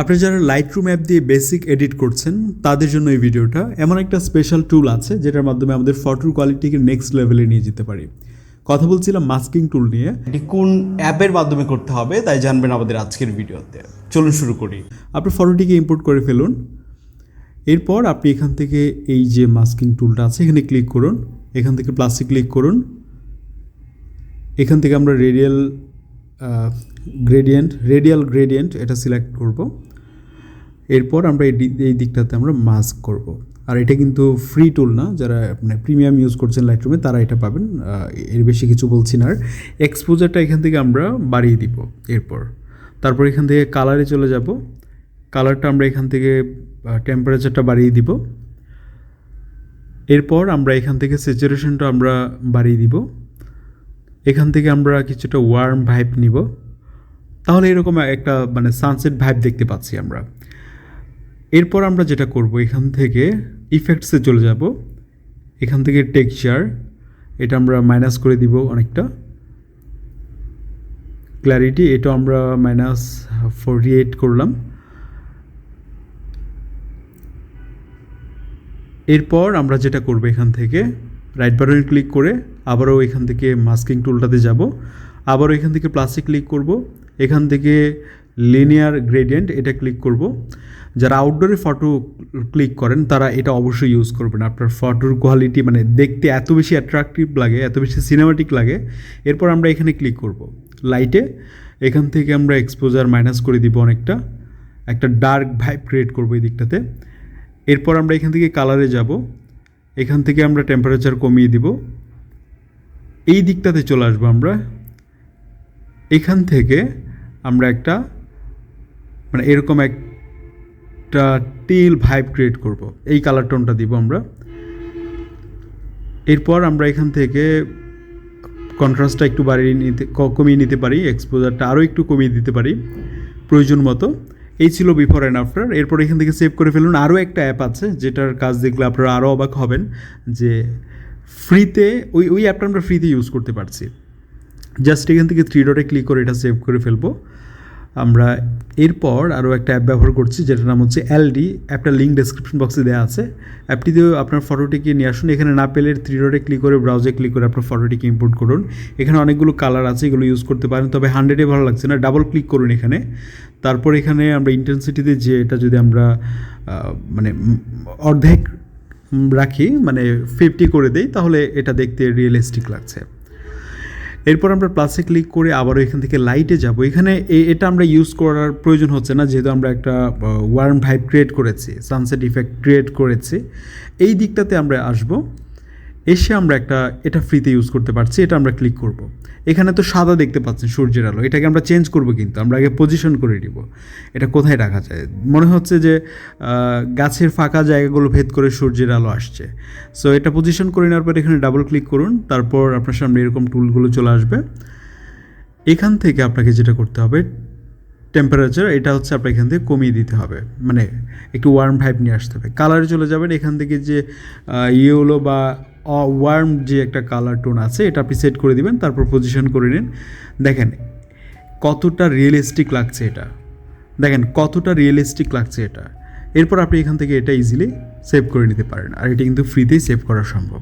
আপনি যারা Lightroom app দিয়ে বেসিক এডিট করছেন তাদের জন্য এই ভিডিওটা এমন একটা স্পেশাল টুল আছে যেটার মাধ্যমে আমাদের ফটোর কোয়ালিটিকে নেক্সট লেভেলে নিয়ে যেতে পারি। কথা বলছিলাম মাস্কিং টুল নিয়ে। এটি কোন অ্যাপের মাধ্যমে করতে হবে তাই জানবেন আমাদের আজকের ভিডিওতে। চলুন শুরু করি। আপনি ফটোটিকে ইম্পোর্ট করে ফেলুন। এরপর আপনি এখান থেকে এই যে মাস্কিং টুলটা আছে এখানে ক্লিক করুন। এখান থেকে প্লাস্টিক ক্লিক করুন। এখান থেকে আমরা রেডিয়াল গ্রেডিয়েন্ট রেডিয়াল গ্রেডিয়েন্ট এটা সিলেক্ট করব। এরপর আমরা এই এই দিকটাতে আমরা মাস্ক করব। আর এটা কিন্তু ফ্রি টুল না, যারা মানে প্রিমিয়াম ইউজ করছেন লাইটরুমে তারা এটা পাবেন। এর বেশি কিছু বলছি না আর। এক্সপোজারটা এখান থেকে আমরা বাড়িয়ে দিব এরপর। তারপর এখান থেকে কালারে চলে যাব। কালারটা আমরা এখান থেকে টেম্পারেচারটা বাড়িয়ে দিব। এরপর আমরা এখান থেকে স্যাচুরেশনটা আমরা বাড়িয়ে দিব। এখান থেকে আমরা কিছুটা ওয়ার্ম ভাইব নিব। তাহলে এরকম একটা মানে সানসেট ভাইব দেখতে পাচ্ছি আমরা। এরপর আমরা যেটা করব, এখান থেকে ইফেক্টসে চলে যাব। এখান থেকে টেক্সচার এটা আমরা মাইনাস করে দিব অনেকটা। ক্ল্যারিটি এটা আমরা মাইনাস ফোরটি এইট করলাম। এরপর আমরা যেটা করব এখান থেকে রাইট বাটনে ক্লিক করে আবারও এখান থেকে মাস্কিং টুলটাতে যাব। আবারও এখান থেকে প্লাসে ক্লিক করব। এখান থেকে লিনিয়ার গ্রেডিয়েন্ট এটা ক্লিক করব। যারা আউটডোরে ফটো ক্লিক করেন, তারা এটা অবশ্যই ইউজ করবেন। আপনার ফটোর কোয়ালিটি মানে দেখতে এত বেশি অ্যাট্রাকটিভ লাগে, এত বেশি সিনেমাটিক লাগে। এরপর আমরা এখানে ক্লিক করব। লাইটে এখান থেকে আমরা এক্সপোজার মাইনাস করে দিব অনেকটা। একটা ডার্ক ভাইব ক্রিয়েট করব এই দিকটাতে। এরপর আমরা এখান থেকে কালারে যাব। এখান থেকে আমরা টেম্পারেচার কমিয়ে দিব। এই দিকটাতে চলে আসব আমরা। এখান থেকে আমরা একটা মানে এরকম একটা টিল ভাইব ক্রিয়েট করব। এই কালার টোনটা দিব আমরা। এরপর আমরা এখান থেকে কন্ট্রাস্টটা একটু বাড়িয়ে নিতে কমিয়ে নিতে পারি এক্সপোজারটা আরও একটু কমিয়ে দিতে পারি, প্রয়োজন মতো। এই ছিল বিফোর অ্যান্ড আফটার এরপর এখান থেকে সেভ করে ফেলুন। আরও একটা অ্যাপ আছে, যেটার কাজ দেখলে আপনারা আরও অবাক হবেন, যে ফ্রিতে ওই ওই অ্যাপটা আমরা ফ্রিতে ইউজ করতে পারছি। জাস্ট এখান থেকে থ্রি ডটে ক্লিক করে এটা সেভ করে ফেলব। আমরা এরপর আরও একটা অ্যাপ ব্যবহার করছি, যেটার নাম হচ্ছে এলডি অ্যাপটা লিঙ্ক ডেসক্রিপশন বক্সে দেওয়া আছে। অ্যাপটিতেও আপনার ফটোটিকে নিয়ে আসুন। এখানে না পেলে থ্রি ডটে ক্লিক করে ব্রাউজে ক্লিক করে আপনার ফটোটিকে ইম্পোর্ট করুন। এখানে অনেকগুলো কালার আছে, এগুলো ইউজ করতে পারেন, তবে হান্ড্রেডে ভালো লাগছে না। ডাবল ক্লিক করুন এখানে। তারপর এখানে আমরা ইন্টেন্সিটিতে যে এটা যদি আমরা মানে অর্ধেক রাখি মানে ফিফটি করে দেই, তাহলে এটা দেখতে রিয়েলিস্টিক লাগছে। এরপর আমরা প্লাসে ক্লিক করে আবারও এখান থেকে লাইটে যাব। এখানে এটা আমরা ইউজ করার প্রয়োজন হচ্ছে না, যেহেতু আমরা একটা ওয়ার্ম ভাইব ক্রিয়েট করেছি সানসেট ইফেক্ট ক্রিয়েট করেছি। এই দিকটাতে আমরা আসব। এসে আমরা একটা, এটা ফ্রিতে ইউজ করতে পারছি, এটা আমরা ক্লিক করব। এখানে তো সাদা দেখতে পাচ্ছেন, সূর্যের আলো। এটাকে আমরা চেঞ্জ করব কিন্তু, আমরা আগে পজিশন করে নিব। এটা কোথায় রাখা যায়? মনে হচ্ছে যে গাছের ফাঁকা জায়গাগুলো ভেদ করে সূর্যের আলো আসছে। সো এটা পজিশন করে নেওয়ার পর এখানে ডাবল ক্লিক করুন, তারপর আপনার সামনে এরকম টুলগুলো চলে আসবে। এখান থেকে আপনাকে যেটা করতে হবে টেম্পারেচার এটা হচ্ছে আপনার এখান থেকে কমিয়ে দিতে হবে। মানে একটু ওয়ার্ম ভাইব নিয়ে আসতে হবে। কালারে চলে যাবেন, এখান থেকে যে ইয়েলো বা ওয়ার্ম যে একটা কালার টোন আছে, এটা আপনি সেট করে দিবেন, তারপর পজিশন করে নিন। দেখেন, কতটা রিয়েলিস্টিক লাগছে এটা। দেখেন, কতটা রিয়েলিস্টিক লাগছে এটা। এরপর আপনি এখান থেকে এটা ইজিলি সেভ করে নিতে পারেন। আর এটা কিন্তু ফ্রিতেই সেভ করা সম্ভব।